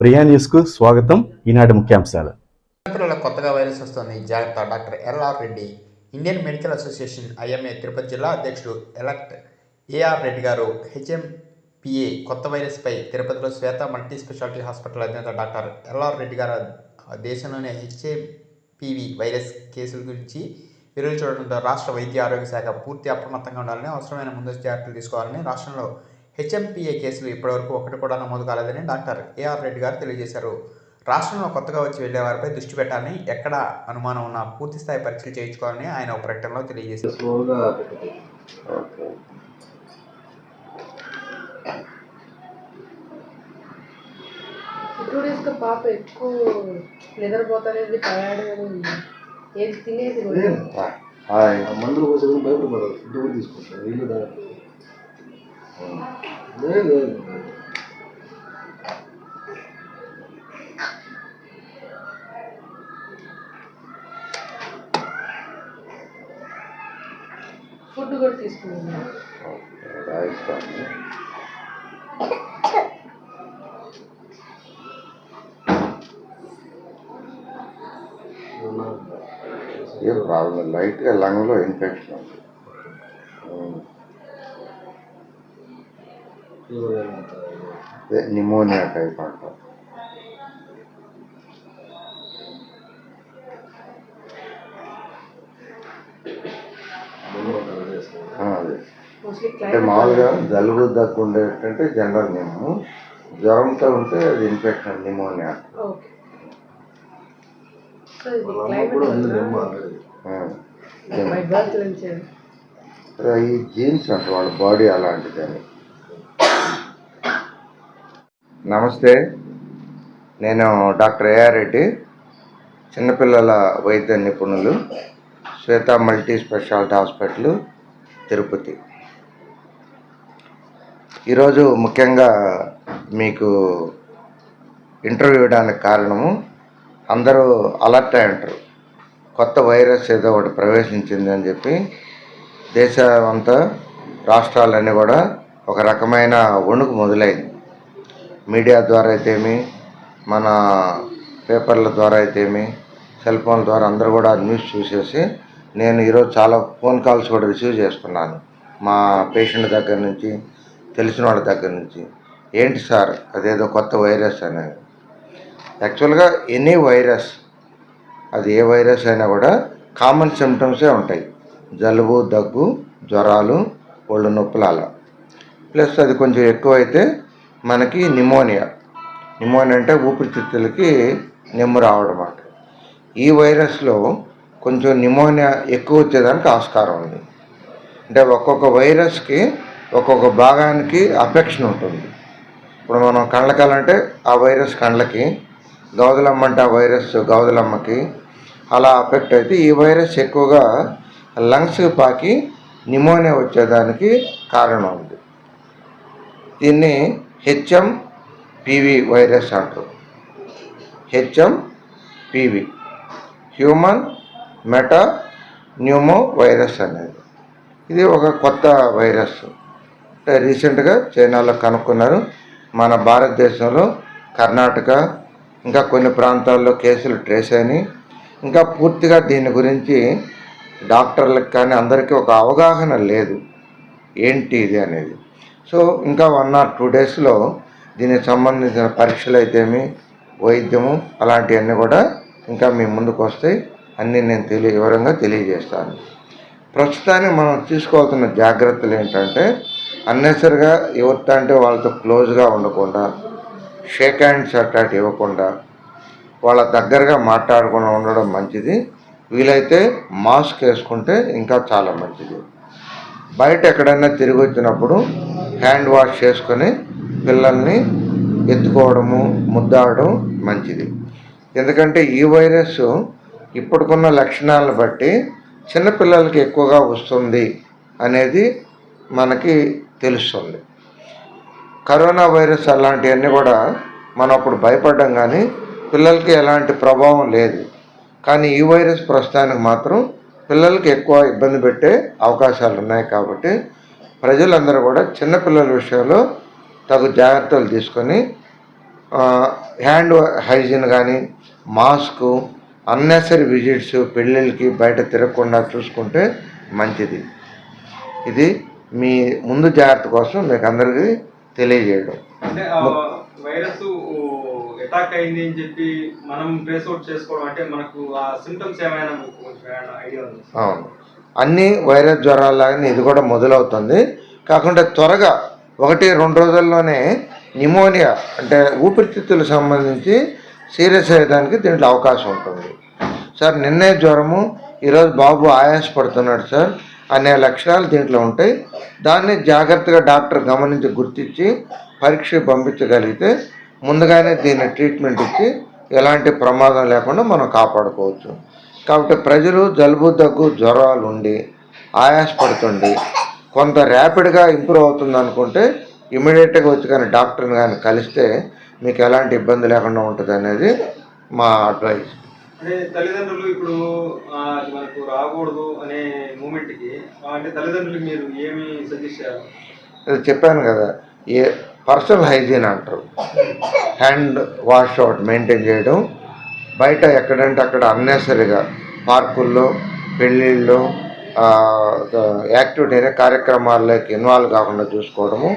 ప్రియా న్యూస్కు స్వాగతం. ఈనాటి ముఖ్యాంశాలు. చిన్నపిల్లలకు కొత్తగా వైరస్ వస్తోంది. జాగ్రత్త doctor LR Reddy. Indian medical association IMA Tirupati జిల్లా అధ్యక్షుడు ఎలక్ట్ ఏఆర్ రెడ్డి గారు హెచ్ఎంపిఏ కొత్త వైరస్పై తిరుపతిలో శ్వేత మల్టీ స్పెషాలిటీ హాస్పిటల్ అధినేత డాక్టర్ ఎల్ఆర్ రెడ్డి గారు దేశంలోనే హెచ్ఎంపివి వైరస్ కేసుల గురించి విరులు చూడడంతో రాష్ట్ర వైద్య ఆరోగ్య శాఖ పూర్తి అప్రమత్తంగా ఉండాలని అవసరమైన ముందస్తు జాగ్రత్తలు తీసుకోవాలని రాష్ట్రంలో హెచ్ఎంపిఏ కేసులు ఇప్పటివరకు ఒకటి కూడా నమోదు కాలేదని డాక్టర్ ఏఆర్ రెడ్డి గారు తెలియజేశారు. రాష్ట్రంలో కొత్తగా వచ్చి వెళ్ళే వారిపై దృష్టి పెట్టాలని ఎక్కడ అనుమానం ఉన్నా పూర్తి స్థాయి పరీక్షలు చేయించుకోవాలని ఆయన ఒక ప్రకటనలో తెలియజేశారు. టూ డేస్గా పాప ఎక్కువ ఏది తినేది మందులు కోసం కూడా తీసుకుంటారు. వీళ్ళు. లేదు లేదు. ఫుడ్ కూడా తీసుకున్నాను. ఏం ప్రాబ్లం లైట్గా లంగ్లో ఇన్ఫెక్షన్ ఉంది. అదే నిమోనియా టైప్ అంటారు ఆ, అదే. అంటే మామూలుగా జలుబు దగ్గు ఉండేటంటే జనరల్ నేము. జ్వరంతో ఉంటే అది ఇన్ఫెక్షన్ నిమోనియా. ఈ జీన్స్ అంట వాళ్ళ బాడీ అలాంటిదని. నమస్తే. నేను డాక్టర్ ఏఆర్ రెడ్డి చిన్నపిల్లల వైద్య నిపుణులు Shweta multi speciality hospital Tirupati. ఈరోజు ముఖ్యంగా మీకు ఇంటర్వ్యూ ఇవ్వడానికి కారణము అందరూ అలర్ట్ అయి ఉంటారు. కొత్త వైరస్ ఏదో ఒకటి ప్రవేశించింది అని చెప్పి దేశం అంతా రాష్ట్రాలన్నీ కూడా ఒక రకమైన వణుకు మొదలైంది. మీడియా ద్వారా అయితేమి మన పేపర్ల ద్వారా అయితేమి సెల్ ఫోన్ ద్వారా అందరూ కూడా న్యూస్ చూసేసి నేను ఈరోజు చాలా ఫోన్ కాల్స్ కూడా రిసీవ్ చేసుకున్నాను మా పేషెంట్ దగ్గర నుంచి తెలిసిన వాళ్ళ దగ్గర నుంచి. ఏంటి సార్? అదేదో కొత్త వైరస్ అనేది యాక్చువల్గా ఎనీ వైరస్ అది ఏ వైరస్ అయినా కూడా కామన్ సిమ్టమ్సే ఉంటాయి. జలుబు దగ్గు జ్వరాలు ఒళ్ళు నొప్పులు అలా. ప్లస్ అది కొంచెం ఎక్కువైతే మనకి నిమోనియా. నిమోనియా అంటే ఊపిరితిత్తులకి నిమ్ము రావడం అన్నమాట. ఈ వైరస్లో కొంచెం నిమోనియా ఎక్కువ వచ్చేదానికి ఆస్కారం ఉంది. అంటే ఒక్కొక్క వైరస్కి ఒక్కొక్క భాగానికి అఫెక్షన్ ఉంటుంది. ఇప్పుడు మనం కళ్ళకాలంటే ఆ వైరస్ కళ్ళకి గౌదలమ్మ అంటే ఆ వైరస్ గౌదలమ్మకి అలా అఫెక్ట్ అయితే ఈ వైరస్ ఎక్కువగా లంగ్స్ పాకి నిమోనియా వచ్చేదానికి కారణం ఉంది. దీన్ని హెచ్ఎం పివి వైరస్ అంటారు HM PV. Human metapneumovirus అనేది. ఇది ఒక కొత్త వైరస్. రీసెంట్గా చైనాలో కనుక్కున్నారు. మన భారతదేశంలో కర్ణాటక ఇంకా కొన్ని ప్రాంతాల్లో కేసులు ట్రేస్ అయినాయి. ఇంకా పూర్తిగా దీని గురించి డాక్టర్లకు కానీ అందరికీ ఒక అవగాహన లేదు. ఏంటి ఇది అనేది. సో ఇంకా వన్ ఆర్ టూ డేస్లో దీనికి సంబంధించిన పరీక్షలు అయితేమి వైద్యము అలాంటివన్నీ కూడా ఇంకా మీ ముందుకు వస్తాయి. అన్నీ నేను తెలియ వివరంగా తెలియజేస్తాను. ప్రస్తుతానికి మనం తీసుకోవాల్సిన జాగ్రత్తలు ఏంటంటే అన్నెసరిగా ఎవరితో అంటే వాళ్ళతో క్లోజ్గా ఉండకుండా షేక్ హ్యాండ్స్ అట్లాంటి ఇవ్వకుండా వాళ్ళ దగ్గరగా మాట్లాడకుండా ఉండడం మంచిది. వీలైతే మాస్క్ వేసుకుంటే ఇంకా చాలా మంచిది. బయట ఎక్కడైనా తిరిగి వచ్చినప్పుడు హ్యాండ్ వాష్ చేసుకొని పిల్లల్ని ఎత్తుకోవడము ముద్దాడడం మంచిది. ఎందుకంటే ఈ వైరస్ ఇప్పటికున్న లక్షణాలను బట్టి చిన్నపిల్లలకి ఎక్కువగా వస్తుంది అనేది మనకి తెలుస్తుంది. కరోనా వైరస్ అలాంటివన్నీ కూడా మనం అప్పుడు భయపడ్డం కానీ పిల్లలకి ఎలాంటి ప్రభావం లేదు. కానీ ఈ వైరస్ ప్రస్తుతానికి మాత్రం పిల్లలకి ఎక్కువ ఇబ్బంది పెట్టే అవకాశాలు ఉన్నాయి కాబట్టి ప్రజలందరూ కూడా చిన్నపిల్లల విషయంలో తగు జాగ్రత్తలు తీసుకొని హ్యాండ్ హైజీన్ కానీ మాస్క్ అన్నెసరీ విజిట్స్ పెళ్ళిళ్ళకి బయట తిరగకుండా చూసుకుంటే మంచిది. ఇది మీ ముందు జాగ్రత్త కోసం మీకు అందరికీ తెలియజేయడం. వైరస్ అటాక్ అయింది అని చెప్పి మనం ట్రేస్ అవుట్ చేసుకోవడం అంటే మనకు ఆ ఏమైనా అవును. అన్ని వైరస్ జ్వరాలాగానే ఇది కూడా మొదలవుతుంది. కాకుండా త్వరగా ఒకటి రెండు రోజుల్లోనే న్యూమోనియా అంటే ఊపిరితిత్తులకు సంబంధించి సీరియస్ అయ్యేదానికి దీంట్లో అవకాశం ఉంటుంది. సార్ నిన్నే జ్వరము ఈరోజు బాబు ఆయాసపడుతున్నాడు సార్. అనే లక్షణాలు దీంట్లో ఉంటాయి. దాన్ని జాగ్రత్తగా డాక్టర్ గమనించి గుర్తించి పరీక్ష పంపించగలిగితే ముందుగానే దీన్ని ట్రీట్మెంట్ ఇచ్చి ఎలాంటి ప్రమాదం లేకుండా మనం కాపాడుకోవచ్చు. కాబట్టి ప్రజలు జలుబు దగ్గు జ్వరాలు ఉండి ఆయాసపడుతుండి కొంత ర్యాపిడ్గా ఇంప్రూవ్ అవుతుంది అనుకుంటే ఇమీడియట్గా వచ్చి కానీ డాక్టర్ని కానీ కలిస్తే మీకు ఎలాంటి ఇబ్బంది లేకుండా ఉంటుంది అనేది మా అడ్వైస్ అంటే తల్లిదండ్రులు ఇప్పుడు అది మనకు రాకూడదు అనే మూమెంట్కి అంటే తల్లిదండ్రులకు మీరు ఏమి సజెస్ట్ చేయాలి? చెప్పాను కదా ఏ పర్సనల్ హైజీన్ అంటారు. హ్యాండ్ వాష్ అవుట్ మెయింటైన్ చేయడం బయట ఎక్కడంటే అక్కడ అన్నెసరిగా పార్కుల్లో పెళ్ళిళ్ళు యాక్టివిటీ అనే కార్యక్రమాల్లోకి ఇన్వాల్వ్ కాకుండా చూసుకోవడము.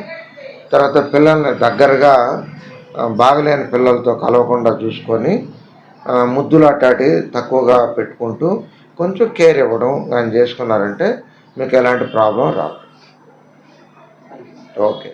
తర్వాత పిల్లల్ని దగ్గరగా బాగలేని పిల్లలతో కలవకుండా చూసుకొని ముద్దులాటాటి తక్కువగా పెట్టుకుంటూ కొంచెం కేర్ ఇవ్వడం కానీ చేసుకున్నారంటే మీకు ఎలాంటి ప్రాబ్లం రాదు. ఓకే.